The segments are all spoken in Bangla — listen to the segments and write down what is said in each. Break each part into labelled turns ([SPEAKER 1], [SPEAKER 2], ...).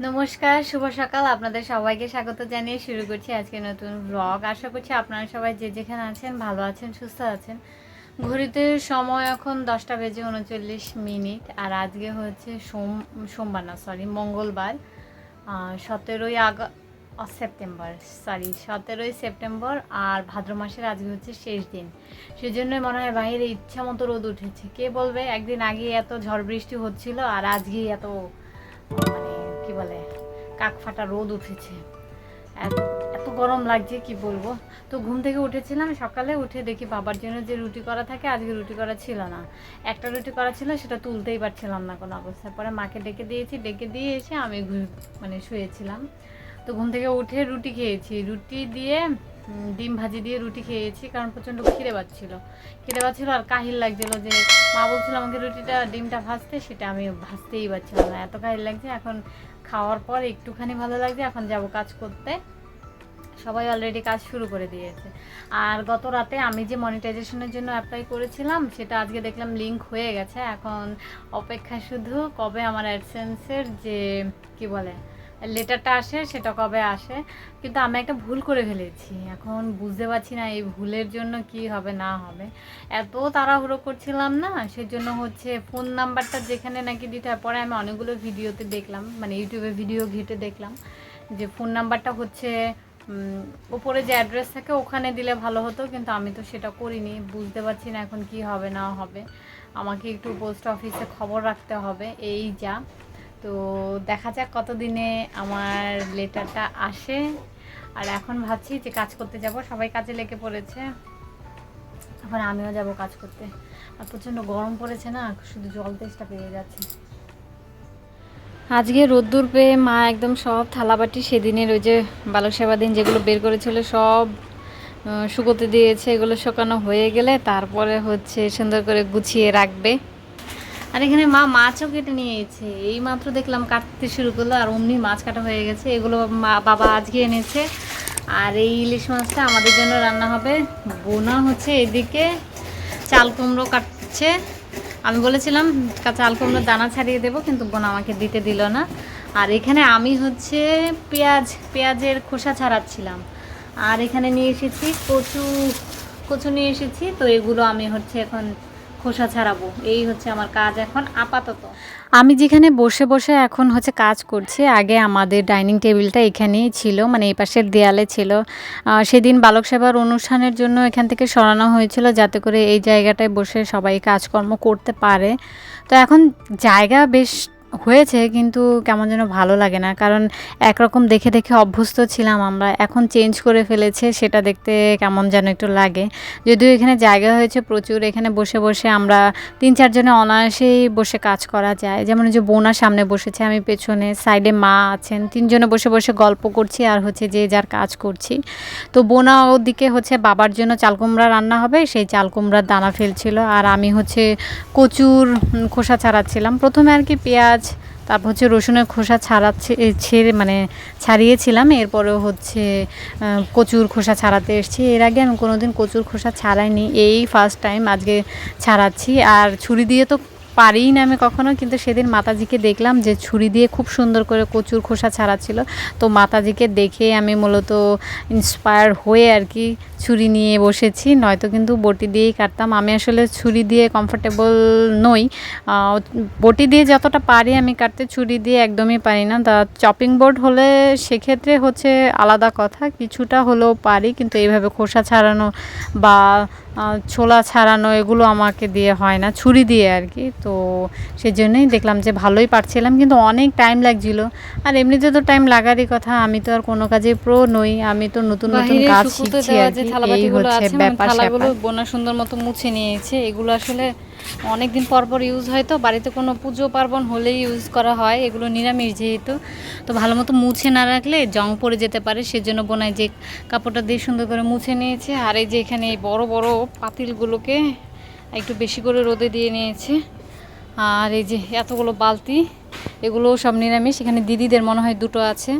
[SPEAKER 1] নমস্কার, শুভ সকাল। আপনাদের সবাইকে স্বাগত জানিয়ে শুরু করছি আজকে নতুন ব্লগ আশা করছি আপনারা সবাই যে যেখানে আছেন, ভালো আছেন, সুস্থ আছেন। ঘড়িতে সময় এখন দশটা বেজে উনচল্লিশ মিনিট, আর আজকে হচ্ছে সোম, সোমবার না সরি মঙ্গলবার সতেরোই আগ সেপ্টেম্বর সরি সতেরোই সেপ্টেম্বর, আর ভাদ্র মাসের আজকে হচ্ছে শেষ দিন। সেজন্য মনে হয় বাইরে ইচ্ছা মতো রোদ উঠেছে। কে বলবে, একদিন আগে এত ঝড় বৃষ্টি হচ্ছিল, আর আজকেই এত মানে কি বলে, কাক ফাটা রোদ উঠেছে। এত গরম লাগছে, কি বলব? তো ঘুম থেকে উঠেছিলাম, সকালে উঠে দেখি বাবার জন্য যে রুটি করা থাকে, আজকে রুটি করা ছিল না। একটা রুটি করা ছিল, সেটা তুলতেই পারছিলাম না কোনো অবস্থায় পরে মাকে ডেকে দিয়েছি, ডেকে দিয়ে এসে আমি মানে শুয়েছিলাম। তো ঘুম থেকে উঠে রুটি খেয়েছি। রুটি দিয়ে ডিম ভাজি দিয়ে রুটি খেয়েছি, কারণ প্রচণ্ড খিদে পাচ্ছিল। খিদে পাচ্ছিল আর কাহিল লাগছিল যে, মা বলছিল আমাকে রুটিটা, ডিমটা ভাজতে, সেটা আমি ভাজতেই পারছিলাম না। এত কাহিল লাগছে, এখন খাওয়ার পর একটুখানি ভালো লাগছে, এখন যাব কাজ করতে। সবাই অলরেডি কাজ শুরু করে দিয়েছে। আর গত রাতে আমি যে মনিটাইজেশনের জন্য অ্যাপ্লাই করেছিলাম, সেটা আজকে দেখলাম লিঙ্ক হয়ে গেছে। এখন অপেক্ষা শুধু কবে আমার অ্যাডসেন্সের যে, কি বলে লেটারটা আসে, সেটা কবে আসে? কিন্তু আমি একটা ভুল করে ফেলেছি। এখন বুঝতে পারছি না এই ভুলের জন্য কি হবে, না হবে। এত তাড়াহুড়ো করছিলাম না, সেজন্য হচ্ছে ফোন নাম্বারটা যেখানে নাকি দিতে হয়, পরে আমি অনেকগুলো ভিডিওতে দেখলাম মানে ইউটিউবে ভিডিও ঘেটে দেখলাম যে ফোন নাম্বারটা হচ্ছে উপরে যে অ্যাড্রেস থাকে ওখানে দিলে ভালো হতো, কিন্তু আমি তো সেটা করিনি। বুঝতে পারছি না এখন কি হবে, না হবে। আমাকে একটু পোস্ট অফিসে খবর রাখতে হবে, এই যা। তো দেখা যাক কতদিনে আমার লেটারটা আসে। আর এখন ভাবছি যে কাজ করতে যাব, সবাই কাজে লেগে পড়েছে। এখন আমিও যাব কাজ করতে। আর প্রচণ্ড গরম পড়েছে না, শুধু জল তেষ্টা পেয়ে যাচ্ছে। আজকে রোদ্দুর পেয়ে মা একদম সব থালাবাটি সেদিনের ওই যে বালক সেবা দিন যেগুলো বের করেছিল সব শুকোতে দিয়েছে, এগুলো শুকানো হয়ে গেলে তারপরে হচ্ছে সুন্দর করে গুছিয়ে রাখবে। আর এখানে মা মাছও কেটে নিয়েছে। এই মাত্র দেখলাম কাটতে শুরু করল, আর অমনি মাছ কাটা হয়ে গেছে। এগুলো মা, বাবা আজকে এনেছে। আর এই ইলিশ মাছটা আমাদের জন্য রান্না হবে। বোনা হচ্ছে এদিকে। চাল কুমড়ো কাটছে। আমি বলেছিলাম চাল কুমড়োর দানা ছাড়িয়ে দেবো, কিন্তু বোন আমাকে দিতে দিল না। আর এখানে আমি হচ্ছে পেঁয়াজ, পেঁয়াজের খোসা ছাড়াচ্ছিলাম। আর এখানে নিয়ে এসেছি কচু কচু নিয়ে এসেছি। তো এগুলো আমি হচ্ছে এখন খোসা ছাড়াবো। এই হচ্ছে আমার কাজ এখন, আপাতত। আমি যেখানে বসে বসে এখন হচ্ছে কাজ করছি, আগে আমাদের ডাইনিং টেবিলটা এখানেই ছিল মানে এই পাশের দেয়ালে ছিল। সেদিন বালক সেবার অনুষ্ঠানের জন্য এখান থেকে সরানো হয়েছিল, যাতে করে এই জায়গাটায় বসে সবাই কাজকর্ম করতে পারে। তো এখন জায়গা বেশ হয়েছে, কিন্তু কেমন যেন ভালো লাগে না। কারণ একরকম দেখে দেখে অভ্যস্ত ছিলাম আমরা, এখন চেঞ্জ করে ফেলেছে, সেটা দেখতে কেমন যেন একটু লাগে। যদিও এখানে জায়গা হয়েছে প্রচুর, এখানে বসে বসে আমরা তিন চারজনে অনায়াসেই বসে কাজ করা যায়। যেমন যে বোনা সামনে বসেছে, আমি পেছনে সাইডে মা আছেন তিনজনে বসে বসে গল্প করছি আর হচ্ছে যে যার কাজ করছি। তো বোনা ওদিকে হচ্ছে বাবার জন্য চাল কুমড়া রান্না হবে, সেই চাল কুমড়ার দানা ফেলছিল। আর আমি হচ্ছে কচুর খোসা ছাড়াচ্ছিলাম। প্রথমে আর কি পেঁয়াজ তারপর হচ্ছে রসুনের খোসা ছাড়াচ্ছে ছেড়ে মানে ছাড়িয়েছিলাম। এরপরেও হচ্ছে কচুর খোসা ছাড়াতে এসেছি। এর আগে আমি কোনো দিন কচুর খোসা ছাড়াইনি। এই ফার্স্ট টাইম আজকে ছাড়াচ্ছি। আর ছুরি দিয়ে তো পারিই না আমি কখনো, কিন্তু সেদিন মাতাজিকে দেখলাম যে ছুরি দিয়ে খুব সুন্দর করে কচুর খোসা ছাড়াচ্ছিল। তো মাতাজিকে দেখে আমি মূলত ইন্সপায়ার হয়ে আর কি ছুরি নিয়ে বসেছি। নয়তো কিন্তু বটি দিয়েই কাটতাম। আমি আসলে ছুরি দিয়ে কমফোর্টেবল নই। বটি দিয়ে যতটা পারি আমি কাটতে ছুরি দিয়ে একদমই পারি না। তা চপিং বোর্ড হলে সেক্ষেত্রে হচ্ছে আলাদা কথা, কিছুটা হলেও পারি, কিন্তু এইভাবে খোসা ছাড়ানো বা ছোলা ছাড়ানো এগুলো আমাকে দিয়ে হয় না ছুরি দিয়ে আর কি। তো সেই জন্যই দেখলাম যে ভালোই পারছিলাম কিন্তু অনেক টাইম লাগছিল। আর এমনিতে তো টাইম লাগারই কথা আমি তো আর কোনো কাজে প্রো নই আমি তো নতুন নতুন কাজ শিখছি আর কি এই হচ্ছে
[SPEAKER 2] মানে
[SPEAKER 1] ব্যাপার
[SPEAKER 2] বোনা সুন্দর মতো মুছে নিয়েছে এগুলো আসলে অনেক দিন পর পর ইউজ হয় তো, বাড়িতে কোনো পুজো পার্বণ হলেই ইউজ করা হয়, এগুলো নিরামিষ যেহেতু। তো ভালো মতো মুছে না রাখলে জং পড়ে যেতে পারে, সেজন্য বোনায় যে কাপড়টা দিয়ে সুন্দর করে মুছে নিয়েছে, আর এই যে এখানে এই বড় বড় পাতিলগুলোকে একটু বেশি করে রোদে দিয়ে নিয়েছে। আর এই যে এতগুলো বালতি এগুলো সব নিরামিষ, এখানে দিদিদের মনে হয় দুটো আছে।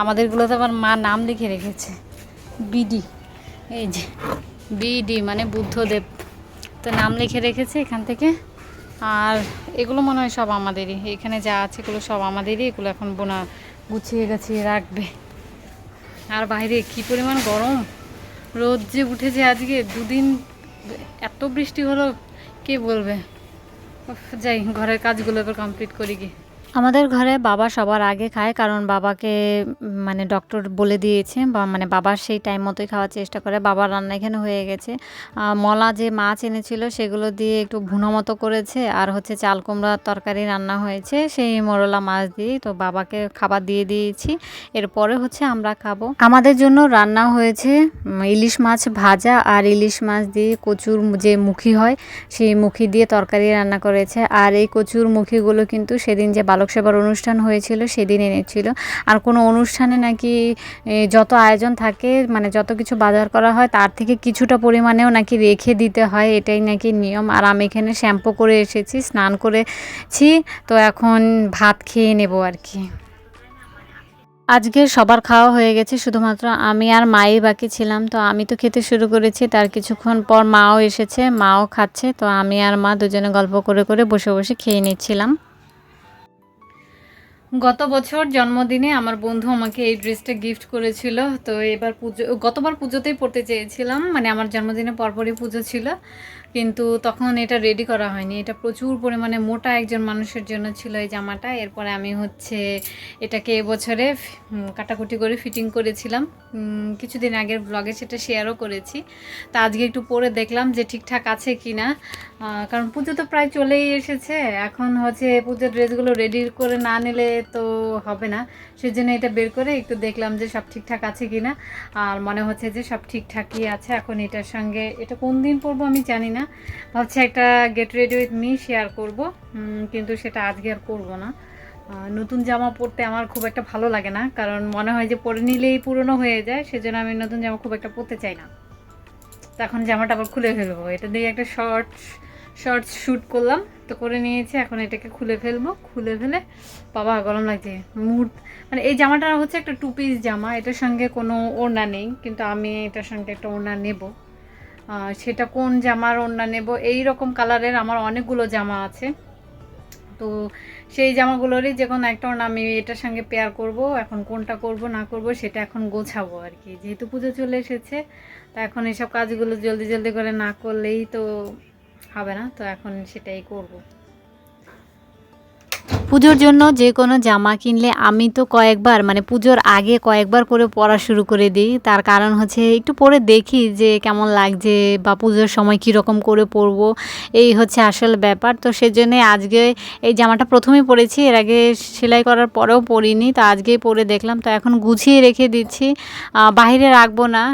[SPEAKER 2] আমাদেরগুলোতে আবার মা নাম লিখে রেখেছে, বিডি। এই যে বিডি মানে বুদ্ধদেব। তো নাম লিখে রেখেছি এখান থেকে।
[SPEAKER 1] আর এগুলো মনে হয় সব আমাদেরই। এখানে যা আছে এগুলো সব আমাদেরই। এগুলো এখন বোনা গুছিয়ে গাছিয়ে রাখবে। আর বাইরে কি পরিমাণ গরম। রোদ যে উঠেছে আজকে, দুদিন এত বৃষ্টি হলো, কে বলবে? যাই, ঘরের কাজগুলো এবার কমপ্লিট করি কি।
[SPEAKER 2] আমাদের ঘরে বাবা সবার আগে খায়, কারণ বাবাকে মানে ডক্টর বলে দিয়েছে, বা মানে বাবা সেই টাইম মতোই খাওয়ার চেষ্টা করে। বাবার রান্না এখানে হয়ে গেছে। মলা যে মাছ এনেছিল সেগুলো দিয়ে একটু ভুনো মতো করেছে, আর হচ্ছে চাল কুমড়ার তরকারি রান্না হয়েছে, সেই মরলা মাছ দিয়ে তো বাবাকে খাবার দিয়ে দিয়েছি। এরপরে হচ্ছে আমরা খাব। আমাদের জন্য রান্না হয়েছে ইলিশ মাছ ভাজা আর ইলিশ মাছ দিয়ে কচুর যে মুখি হয়, সেই মুখি দিয়ে তরকারি রান্না করেছে। আর এই কচুর মুখিগুলো কিন্তু সেদিন যে বালক সেবার অনুষ্ঠান হয়েছিল সেদিন এনেছিল আর কোনো অনুষ্ঠানে নাকি যত আয়োজন থাকে মানে যত কিছু বাজার করা হয়, তার থেকে কিছুটা পরিমাণেও নাকি রেখে দিতে হয়, এটাই নাকি নিয়ম। আর আমি এখানে শ্যাম্পু করে এসেছি, স্নান করেছি, তো এখন ভাত খেয়ে নেব আর কি। আজকে সবার খাওয়া হয়ে গেছে, শুধুমাত্র আমি আর মাই বাকি ছিলাম। তো আমি তো খেতে শুরু করেছি, তার কিছুক্ষণ পর মাও এসেছে, মাও খাচ্ছে। তো আমি আর মা দুজনে গল্প করে করে বসে বসে খেয়ে নিচ্ছিলাম।
[SPEAKER 1] গত বছর জন্মদিনে আমার বন্ধু আমাকে এই ড্রেসটা গিফট করেছিল। তো এবার পুজো, গতবার পুজোতেই পড়তে চেয়েছিলাম। মানে আমার জন্মদিনে পরপরই পুজো ছিল। কিন্তু তখন এটা রেডি করা হয়নি। এটা প্রচুর পরিমাণে মোটা একজন মানুষের জন্য ছিল এই জামাটা। এরপরে আমি হচ্ছে এটাকে এবছরে কাটাকুটি করে ফিটিং করেছিলাম। কিছুদিন আগের ব্লগে সেটা শেয়ারও করেছি। তা আজকে একটু পরে দেখলাম যে ঠিকঠাক আছে কি না কারণ পুজো তো প্রায় চলেই এসেছে। এখন হচ্ছে পুজোর ড্রেসগুলো রেডি করে না নিলে তো হবে না। সেজন্য এটা বের করে একটু দেখলাম যে সব ঠিকঠাক আছে কি না আর মনে হচ্ছে যে সব ঠিকঠাকই আছে। এখন এটার সঙ্গে, এটা কোন দিন পরবো আমি জানি না। ভাবছি একটা get ready with me share করব। কিন্তু সেটা আজকে আর করব না। নতুন জামা পরতে আমার খুব একটা ভালো লাগে না, কারণ মনে হয় যে পরে নিলেই পুরনো হয়ে যায়, সেজন্য আমি নতুন জামা খুব একটা পরতে চাই না। তো এখন জামাটা আবার খুলে ফেলব। এটা দিয়ে একটা শর্ট শর্টস শ্যুট করলাম, তো করে নিয়েছি, এখন এটাকে খুলে ফেলব। খুলে ফেলে, বাবা, গরম লাগছে। মুড মানে এই জামাটা হচ্ছে একটা টু পিস জামা, এটার সঙ্গে কোনো ওড়না নেই, কিন্তু আমি এটার সঙ্গে একটা ওড়না নেব। সেটা কোন জামার ওড়না নেব? এই রকম কালারের আমার অনেকগুলো জামা আছে। তো সেই জামাগুলোরই যে কোনো একটা ওড়না আমি এটার সঙ্গে পেয়ার করব, এখন কোনটা করব, না করব সেটা এখন গোছাবো আর কি। যেহেতু পুজো চলে এসেছে, তা এখন এসব কাজগুলো জলদি জলদি করে না করলেই তো হবে না, তো এখন সেটাই করব।
[SPEAKER 2] পুজোর জন্য যে কোনো জামা কিনলে আমি তো কয়েকবার মানে পুজোর আগে কয়েকবার করে পরা শুরু করে দিই। তার কারণ হচ্ছে একটু পরে দেখি যে কেমন লাগছে বা পুজোর সময় কীরকম করে পরবো। এই হচ্ছে আসল ব্যাপার। তো সেজন্যে আজকে এই জামাটা প্রথমেই পরেছি। এর আগে সেলাই করার পরেও পরিনি। তো আজকেই পরে দেখলাম। তো এখন গুছিয়ে রেখে দিচ্ছি। বাইরে রাখব না।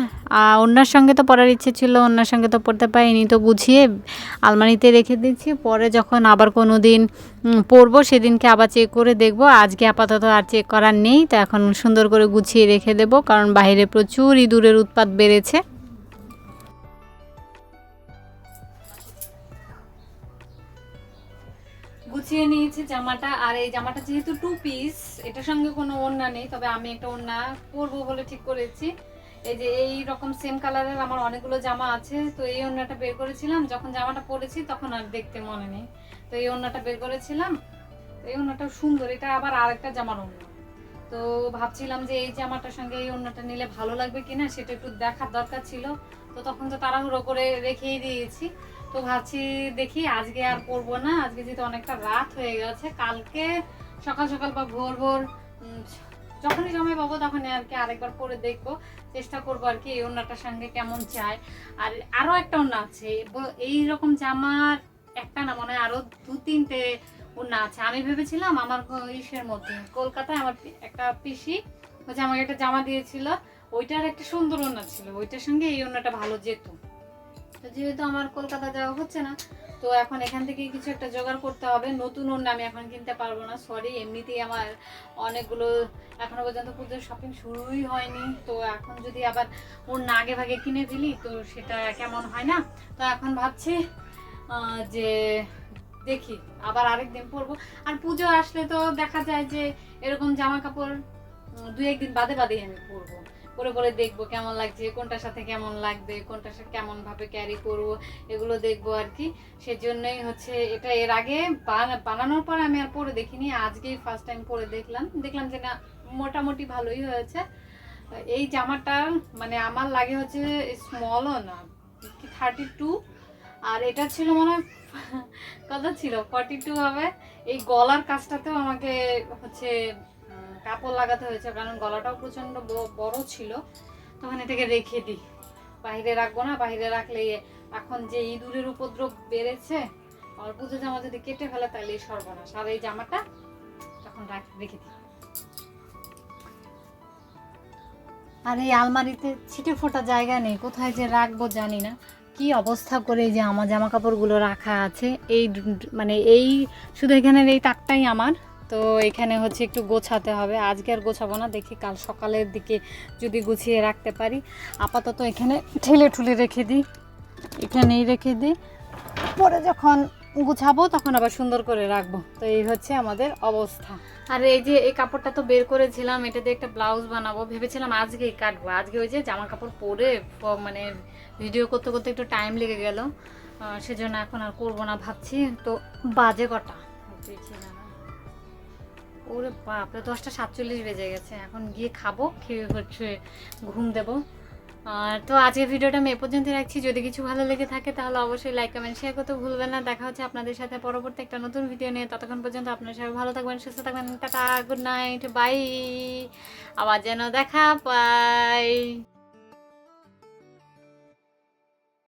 [SPEAKER 2] আর অন্যার সঙ্গে তো পরার ইচ্ছে ছিল ওনার সঙ্গে তো পড়তে পারিনি, তো গুছিয়ে আলমারিতে রেখে দিচ্ছি পরে যখন আবার কোনো দিন পরবো, সেদিনকে আবার চেক করে দেখব। আজকে আপাতত আর চেক করার নেই, তো এখন সুন্দর করে গুছিয়ে রেখে দেবো, কারণ বাইরে প্রচুর ইঁদুরের উৎপাত বেড়েছে।
[SPEAKER 1] গুছিয়ে নিয়েছি জামাটা, আর এই জামাটা যেহেতু টু পিস এটার সঙ্গে কোনো ওড়না নেই, তবে আমি একটা ওড়না পরবো বলে ঠিক করেছি। এই যে এই রকম সেম কালারের আমার অনেকগুলো জামা আছে, তো এই ওড়নাটা বের করেছিলাম। যখন জামাটা পরেছি তখন আর দেখতে মনে নেই। তো এই ওড়নাটা বের করেছিলাম। এই ওড়নাটাও সুন্দর। এটা আবার আরেকটা জামার ওড়না। তো ভাবছিলাম যে এই জামাটার সঙ্গে এই ওড়নাটা নিলে ভালো লাগবে কিনা সেটা একটু দেখার দরকার ছিল। তো তখন তো তাড়াহুড়ো করে রেখেই দিয়েছি। তো ভাবছি দেখি আজকে আর পরবো না। আজকে যেহেতু অনেকটা রাত হয়ে গেছে, কালকে সকাল সকাল বা ভোর ভোর যখনই সময় পাবো তখনই আর কি আরেকবার পরে দেখব। চেষ্টা করব আর কি এই ওড়নাটার সঙ্গে কেমন চায় আর আরও একটা ওড়না আছে এই রকম জামার একটা না, মনে হয় আরও দু তিনটে ওড়না আছে। আমি ভেবেছিলাম আমার ইসের মধ্যে, কলকাতায় আমার একটা পিসি হচ্ছে আমাকে একটা জামা দিয়েছিল, ওইটার একটা সুন্দর ওড়না ছিল, ওইটার সঙ্গে এই ওড়নাটা ভালো যেত। তো যেহেতু আমার কলকাতা যাওয়া হচ্ছে না, তো এখন এখান থেকে কিছু একটা জোগাড় করতে হবে। নতুন ওড়না আমি এখন কিনতে পারব না সরি এমনিতেই আমার অনেকগুলো এখনও পর্যন্ত পুজোর শপিং শুরুই হয়নি। তো এখন যদি আবার ওড়না আগে ভাগে কিনে ফেলি, তো সেটা কেমন হয় না? তো এখন ভাবছি যে দেখি, আবার আরেকদিন পরবো। আর পুজো আসলে তো দেখা যায় যে এরকম জামা কাপড় দু একদিন বাদে বাদেই আমি পরবো। পরে পরে দেখব কেমন লাগছে, কোনটার সাথে কেমন লাগবে, কোনটার সাথে কেমন ভাবে ক্যারি করব, এগুলো দেখব আর কি। সেজন্যই হচ্ছে এটা এর আগে বানা- বানানোর পরে আমি আর পরে দেখিনি, আজকেই ফার্স্ট টাইম পরে দেখলাম। দেখলাম যে না, মোটামুটি ভালোই হয়েছে। এই জামাটা মানে আমার লাগে হচ্ছে স্মলও না, কি থার্টি টু আর এটা ছিল মনে হয়, কত ছিল? ফর্টি টু হবে। এই গলার কাজটাতেও আমাকে হচ্ছে কাপড় লাগাতে হয়েছে, কারণ গলাটাও প্রচণ্ড বড় ছিল। তখন এটাকে রেখে দিই। বাইরে রাখব না বাইরে রাখলে এখন যে ইঁদুরের উপদ্রব বেড়েছে আমার পুজো জামা যদি কেটে ফেলে তাহলে সর্বনাশ। আর এই জামাটা তখন রাখ- দিই।
[SPEAKER 2] আর এই আলমারিতে ছিটে ফোটা জায়গা নেই, কোথায় যে রাখব জানি না। কি অবস্থা করে যে আমার জামা কাপড়গুলো রাখা আছে, এই মানে এই, শুধু এখানের এই তাকটাই আমার। তো এখানে হচ্ছে একটু গোছাতে হবে। আজকে আর গোছাবো না, দেখি কাল সকালের দিকে যদি গুছিয়ে রাখতে পারি। আপাতত এখানে ঠেলে ঠুলে রেখে দিই, এখানেই রেখে দিই। পরে যখন গুছাবো তখন আবার সুন্দর করে রাখব। তো এই হচ্ছে আমাদের অবস্থা।
[SPEAKER 1] আর এই যে এই কাপড়টা তো বের করেছিলাম, এটা দিয়ে একটা ব্লাউজ বানাবো। ভেবেছিলাম আজকেই কাটবো। আজকে ওই যে জামা কাপড় পরে মানে ভিডিও করতে করতে একটু টাইম লেগে গেল। সেজন্য এখন আর করব না ভাবছি। তো বাজে কটা? না। ওরে বাপরে, দশটা সাতচল্লিশ বেজে গেছে। এখন গিয়ে খাব, খেয়ে হচ্ছে ঘুম দেবো। আর তো আজকের ভিডিওটা আমি এ পর্যন্ত রাখছি। যদি কিছু ভালো লেগে থাকে তাহলে অবশ্যই লাইক কমেন্ট শেয়ার করতে ভুলবেন না। দেখা হচ্ছে আপনাদের সাথে পরবর্তী একটা নতুন ভিডিও নিয়ে। ততক্ষণ পর্যন্ত আপনার সাথে ভালো থাকবেন, সুস্থ থাকবেন। টাটা গুড নাইট বাই আবার যেন দেখা পাই